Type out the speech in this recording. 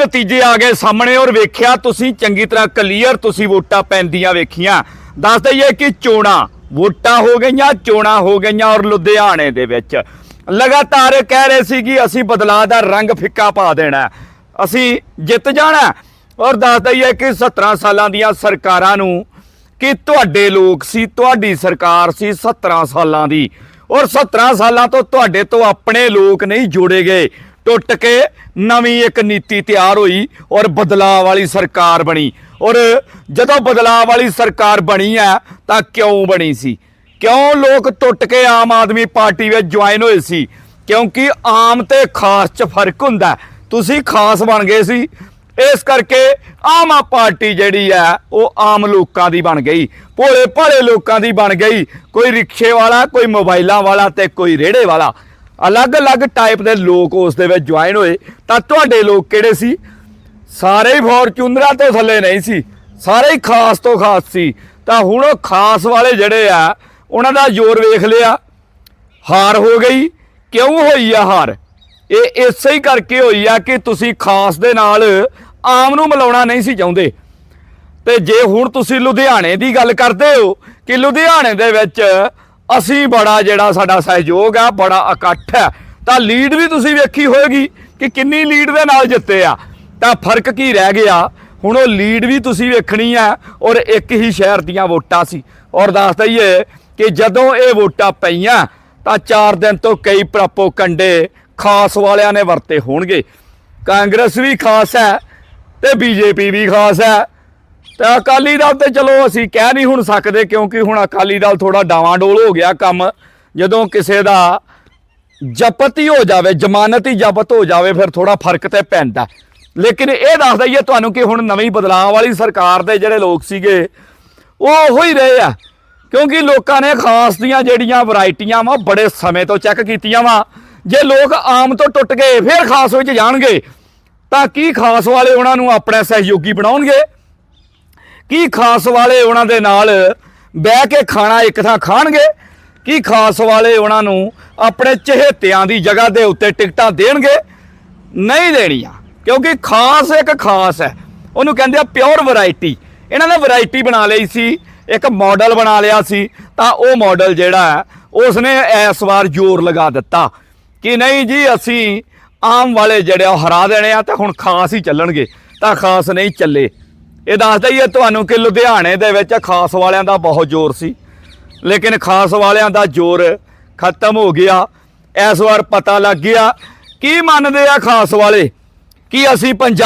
ਨਤੀਜੇ ਆ ਗਏ ਸਾਹਮਣੇ ਔਰ ਵੇਖਿਆ ਤੁਸੀਂ ਚੰਗੀ ਤਰ੍ਹਾਂ ਕਲੀਅਰ ਤੁਸੀਂ ਵੋਟਾਂ ਪੈਂਦੀਆਂ ਵੇਖੀਆਂ। ਦੱਸ ਦਈਏ ਕਿ ਚੋਣਾਂ ਵੋਟਾਂ ਹੋ ਗਈਆਂ, ਚੋਣਾਂ ਹੋ ਗਈਆਂ ਔਰ ਲੁਧਿਆਣੇ ਦੇ ਵਿੱਚ। ਲਗਾਤਾਰ ਕਹਿ ਰਹੇ ਸੀ ਕਿ ਅਸੀਂ ਬਦਲਾਅ ਦਾ ਰੰਗ ਫਿੱਕਾ ਪਾ ਦੇਣਾ ਅਸੀਂ ਜਿੱਤ ਜਾਣਾ ਔਰ ਦੱਸ ਦਈਏ ਕਿ 17 ਸਾਲਾਂ ਦੀਆਂ ਸਰਕਾਰਾਂ ਨੂੰ ਕਿ ਤੁਹਾਡੇ ਲੋਕ ਸੀ, ਤੁਹਾਡੀ ਸਰਕਾਰ ਸੀ 17 ਸਾਲਾਂ ਦੀ। ਔਰ 17 ਸਾਲਾਂ ਤੋਂ ਤੁਹਾਡੇ ਤੋਂ ਆਪਣੇ ਲੋਕ ਨਹੀਂ ਜੋੜੇ ਗਏ। ਟੁੱਟ ਕੇ ਨਵੀਂ ਇੱਕ ਨੀਤੀ ਤਿਆਰ ਹੋਈ ਔਰ ਬਦਲਾਅ ਵਾਲੀ ਸਰਕਾਰ ਬਣੀ। ਔਰ ਜਦੋਂ ਬਦਲਾਅ ਵਾਲੀ ਸਰਕਾਰ ਬਣੀ ਆ ਤਾਂ ਕਿਉਂ ਬਣੀ ਸੀ? ਕਿਉਂ ਲੋਕ ਟੁੱਟ ਕੇ ਆਮ ਆਦਮੀ ਪਾਰਟੀ ਵਿੱਚ ਜੁਆਇਨ ਹੋਏ ਸੀ? ਕਿਉਂਕਿ ਆਮ ਤੇ ਖਾਸ 'ਚ ਫ਼ਰਕ ਹੁੰਦਾ ਤੁਸੀਂ ਖਾਸ ਬਣ ਗਏ ਸੀ। ਇਸ ਕਰਕੇ ਆਮ ਆ ਪਾਰਟੀ ਜਿਹੜੀ ਹੈ, ਉਹ ਆਮ ਲੋਕਾਂ ਦੀ ਬਣ ਗਈ। ਭੋਲੇ ਭਾਲੇ ਲੋਕਾਂ ਦੀ ਬਣ ਗਈ। ਕੋਈ ਰਿਕਸ਼ੇ ਵਾਲਾ, ਕੋਈ ਮੋਬਾਈਲਾਂ ਵਾਲਾ ਤੇ ਕੋਈ ਰੇੜੇ ਵਾਲਾ। ਅਲੱਗ-ਅਲੱਗ ਟਾਈਪ ਦੇ ਲੋਕ ਉਸ ਦੇ ਵਿੱਚ ਜੁਆਇਨ ਹੋਏ। ਤਾਂ ਤੁਹਾਡੇ ਲੋਕ ਕਿਹੜੇ ਸੀ? ਸਾਰੇ ਹੀ ਫੋਰਚੂਨਰਾਂ ਤੋਂ ਥੱਲੇ ਨਹੀਂ ਸੀ। ਸਾਰੇ ਹੀ ਖਾਸ ਤੋਂ ਖਾਸ ਸੀ। ਤਾਂ ਹੁਣ ਉਹ ਖਾਸ ਵਾਲੇ ਜਿਹੜੇ ਆ, ਉਹਨਾਂ ਦਾ ਜ਼ੋਰ ਵੇਖ ਲਿਆ। ਹਾਰ ਹੋ ਗਈ। ਕਿਉਂ ਹੋਈ ਆ ਹਾਰ? ਇਹ ਇਸੇ ਹੀ ਕਰਕੇ ਹੋਈ ਆ ਕਿ ਤੁਸੀਂ ਖਾਸ ਦੇ ਨਾਲ ਆਮ ਨੂੰ ਮਿਲਾਉਣਾ ਨਹੀਂ ਸੀ ਚਾਹੁੰਦੇ। ਤੇ ਜੇ ਹੁਣ ਤੁਸੀਂ ਲੁਧਿਆਣੇ ਦੀ ਗੱਲ ਕਰਦੇ ਹੋ, ਕਿ ਲੁਧਿਆਣੇ ਦੇ ਵਿੱਚ ਅਸੀਂ ਬੜਾ ਜਿਹੜਾ ਸਾਡਾ ਸਹਿਯੋਗ ਆ, ਬੜਾ ਇਕੱਠ ਹੈ। ਤਾਂ ਲੀਡ ਵੀ ਤੁਸੀਂ ਵੇਖੀ ਹੋਏਗੀ ਕਿ ਕਿੰਨੀ ਲੀਡ ਦੇ ਨਾਲ ਜਿੱਤੇ ਆ। ਤਾਂ ਫ਼ਰਕ ਕੀ ਰਹਿ ਗਿਆ? ਹੁਣ ਉਹ ਲੀਡ ਵੀ ਤੁਸੀਂ ਵੇਖਣੀ ਆ ਔਰ ਇੱਕ ਹੀ ਸ਼ਹਿਰ ਦੀਆਂ ਵੋਟਾਂ ਸੀ। ਔਰ ਦੱਸ ਦਈਏ ਕਿ ਜਦੋਂ ਇਹ ਵੋਟਾਂ ਪਈਆਂ, ਤਾਂ 4 ਦਿਨ ਤੋਂ ਕਈ ਪ੍ਰਾਪੋ ਕੰਡੇ ਖਾਸ ਵਾਲਿਆਂ ਨੇ ਵਰਤੇ ਹੋਣਗੇ। ਕਾਂਗਰਸ ਵੀ ਖਾਸ ਹੈ ਤੇ ਬੀਜੇਪੀ ਵੀ ਖਾਸ ਹੈ। ਤੇ ਅਕਾਲੀ ਦਲ ਤੇ ਚਲੋ ਅਸੀਂ ਕਹਿ ਨਹੀਂ ਹੁਣ ਸਕਦੇ ਕਿਉਂਕਿ ਹੁਣ ਅਕਾਲੀ ਦਲ ਥੋੜਾ ਡਾਵਾਂਡੋਲ ਹੋ ਗਿਆ ਕੰਮ। ਜਦੋਂ ਕਿਸੇ ਦਾ ਜ਼ਬਤ ਹੀ ਹੋ ਜਾਵੇ, ਜ਼ਮਾਨਤ ਹੀ ਜ਼ਬਤ ਹੋ ਜਾਵੇ, ਫਿਰ ਥੋੜਾ ਫ਼ਰਕ ਤੇ ਪੈਂਦਾ। ਲੇਕਿਨ ਇਹ ਦੱਸ ਦਈਏ ਤੁਹਾਨੂੰ ਕਿ ਹੁਣ ਨਵੀਂ ਬਦਲਾਅ ਵਾਲੀ ਸਰਕਾਰ ਦੇ ਜਿਹੜੇ ਲੋਕ ਸੀਗੇ, ਉਹ ਉਹੋ ਹੀ ਰਹੇ ਆ। ਕਿਉਂਕਿ ਲੋਕਾਂ ਨੇ ਖਾਸ ਦੀਆਂ ਜਿਹੜੀਆਂ ਵੈਰਾਈਟੀਆਂ ਵਾ, ਬੜੇ ਸਮੇਂ ਤੋਂ ਚੈੱਕ ਕੀਤੀਆਂ ਵਾ। ਜੇ ਲੋਕ ਆਮ ਤੋਂ ਟੁੱਟ ਗਏ, ਫਿਰ ਖਾਸ ਵਿੱਚ ਜਾਣਗੇ। ਤਾਂ ਕੀ ਖਾਸ ਵਾਲੇ ਉਹਨਾਂ ਨੂੰ ਆਪਣੇ ਸਹਿਯੋਗੀ ਬਣਾਉਣਗੇ? ਕੀ ਖਾਸ ਵਾਲੇ ਉਹਨਾਂ ਦੇ ਨਾਲ ਬਹਿ ਕੇ ਖਾਣਾ ਇੱਕ ਥਾਂ ਖਾਣਗੇ? ਕੀ ਖਾਸ ਵਾਲੇ ਉਹਨਾਂ ਨੂੰ ਆਪਣੇ ਚਹੇਤਿਆਂ ਦੀ ਜਗ੍ਹਾ ਦੇ ਉੱਤੇ ਟਿਕਟਾਂ ਦੇਣਗੇ? ਨਹੀਂ ਦੇਣੀਆਂ, ਕਿਉਂਕਿ ਖਾਸ ਇੱਕ ਖਾਸ ਹੈ। ਉਹਨੂੰ ਕਹਿੰਦੇ ਆ ਪਿਓਰ ਵੈਰਾਈਟੀ ਇਹਨਾਂ ਨੇ ਵੈਰਾਈਟੀ ਬਣਾ ਲਈ ਸੀ, ਇੱਕ ਮਾਡਲ ਬਣਾ ਲਿਆ ਸੀ, ਤਾਂ ਉਹ ਮਾਡਲ ਜਿਹੜਾ ਹੈ, ਉਸਨੇ ਇਸ ਵਾਰ ਜ਼ੋਰ ਲਗਾ ਦਿੱਤਾ ਕਿ ਨਹੀਂ ਜੀ, ਅਸੀਂ ਆਮ ਵਾਲੇ ਜਿਹੜੇ ਆ ਉਹ ਹਰਾ ਦੇਣੇ ਆ, ਤਾਂ ਹੁਣ ਖਾਸ ਹੀ ਚੱਲਣਗੇ। ਤਾਂ ਖਾਸ ਨਹੀਂ ਚੱਲੇ। ਇਹ ਦੱਸਦਾ ਹੀ ਹੈ ਤੁਹਾਨੂੰ ਕਿ ਲੁਧਿਆਣੇ ਦੇ ਵਿੱਚ ਖਾਸ ਵਾਲਿਆਂ ਦਾ ਬਹੁਤ ਜ਼ੋਰ ਸੀ। ਲੇਕਿਨ ਖਾਸ ਵਾਲਿਆਂ ਦਾ ਜ਼ੋਰ ਖਤਮ ਹੋ ਗਿਆ। ਇਸ ਵਾਰ ਪਤਾ ਲੱਗ ਗਿਆ, ਕੀ ਮੰਨਦੇ ਆ ਖਾਸ ਵਾਲੇ? ਕਿ ਅਸੀਂ ਪੰਜਾਬ